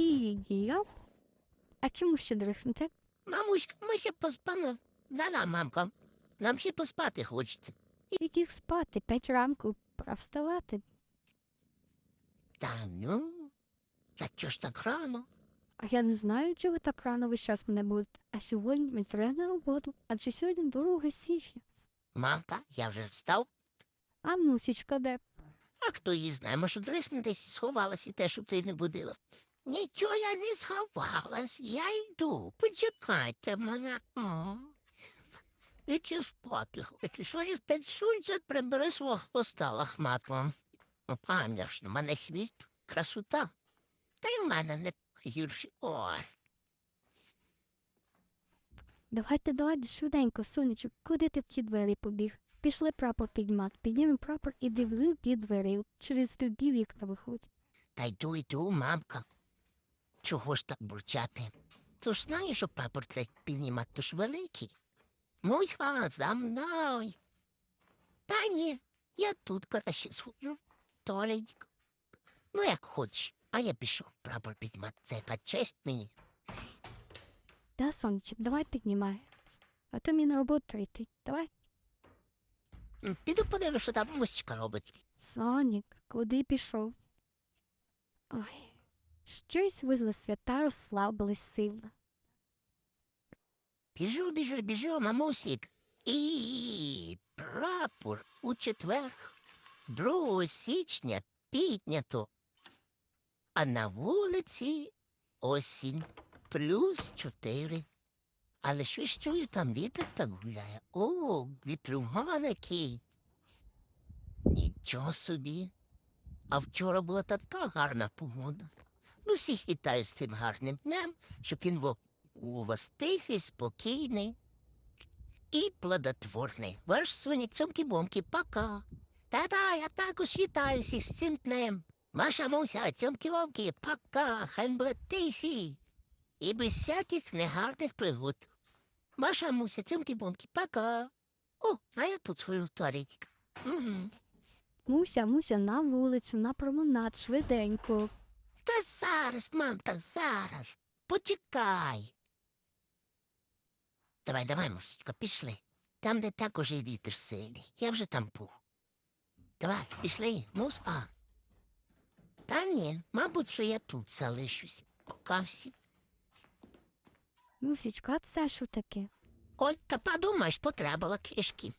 І я. А чому ще дрихнете? Мамуська, ми ще поспимо. Да-да, мамка. Нам ще поспати хочеться. Яких спати, п'ять ранку, пора вставати. Та ну, та чого ж так рано? А я не знаю, чого ви так рано весь час мене будете. А сьогодні мені треба на роботу, адже сьогодні 2 січня. Мамка, я вже встав. А мусічка де? А хто її знає, може, дресня десь сховалась і те, щоб ти не будила. Нічого я не сховалась, я йду. Почекайте мене. О. І чи спати хочу. Сьогодні п'ять сонця прибери свого хвоста лахматого. Ну, пам'ятаєш, у мене хвіст красота. Та й в мене не гірше. Ой. Давайте, давайте швиденько, сонечок, куди ти в ті двері побіг? Пішли прапор піднімати, піднімемо прапор і дивлю під двері. Через тобі вікна виходять. Та йду, йду, мамка. Чого ж так бурчати? Ти ж знаєш, що прапор треба піднімати, то ж великий. Муська, за мною. Та ні, я тут краще схожу. Толечко. Ну, як хочеш, а я пішов прапор піднімати. Це яка честь мені. Да, сонечок, давай піднімай. А то мені на роботу йти. Давай. М, Піду подивлюсь, що там мусічка робить. Сонік, куди пішов? Ой, щось ви свята розслабились сильно. Біжу, біжу, біжу, мамусік. І прапор у четвер, 2 січня піднято. А на вулиці осінь плюс чотири. Але що ж чую, там вітер так гуляє. О, вітруган який. Нічого собі. А вчора була така гарна погода. Ну, всіх вітаю з цим гарним днем, щоб він був у вас тихий, спокійний і плодотворний. Ваш свиник цьомки-бомки, пока. Та-та, я також вітаю всіх з цим днем. Маша Муся, цьомки-вомки, пока, хай буде тихий. І без всяких негарних пригод. Маша Муся, цьомки-бомки, пока. О, а я тут свою туалетик. Угу. Муся, муся, на вулицю, на променад, швиденько. Та зараз, мам, та зараз. Почекай. Давай, давай, мусечка, пішли. Там, де також є вітер сильний. Я вже там був. Давай, пішли, мус, а. Та ні, мабуть, що я тут залишусь. Пока всі. Мусічка, це що таке? Ой, та подумаєш, потребила кишки.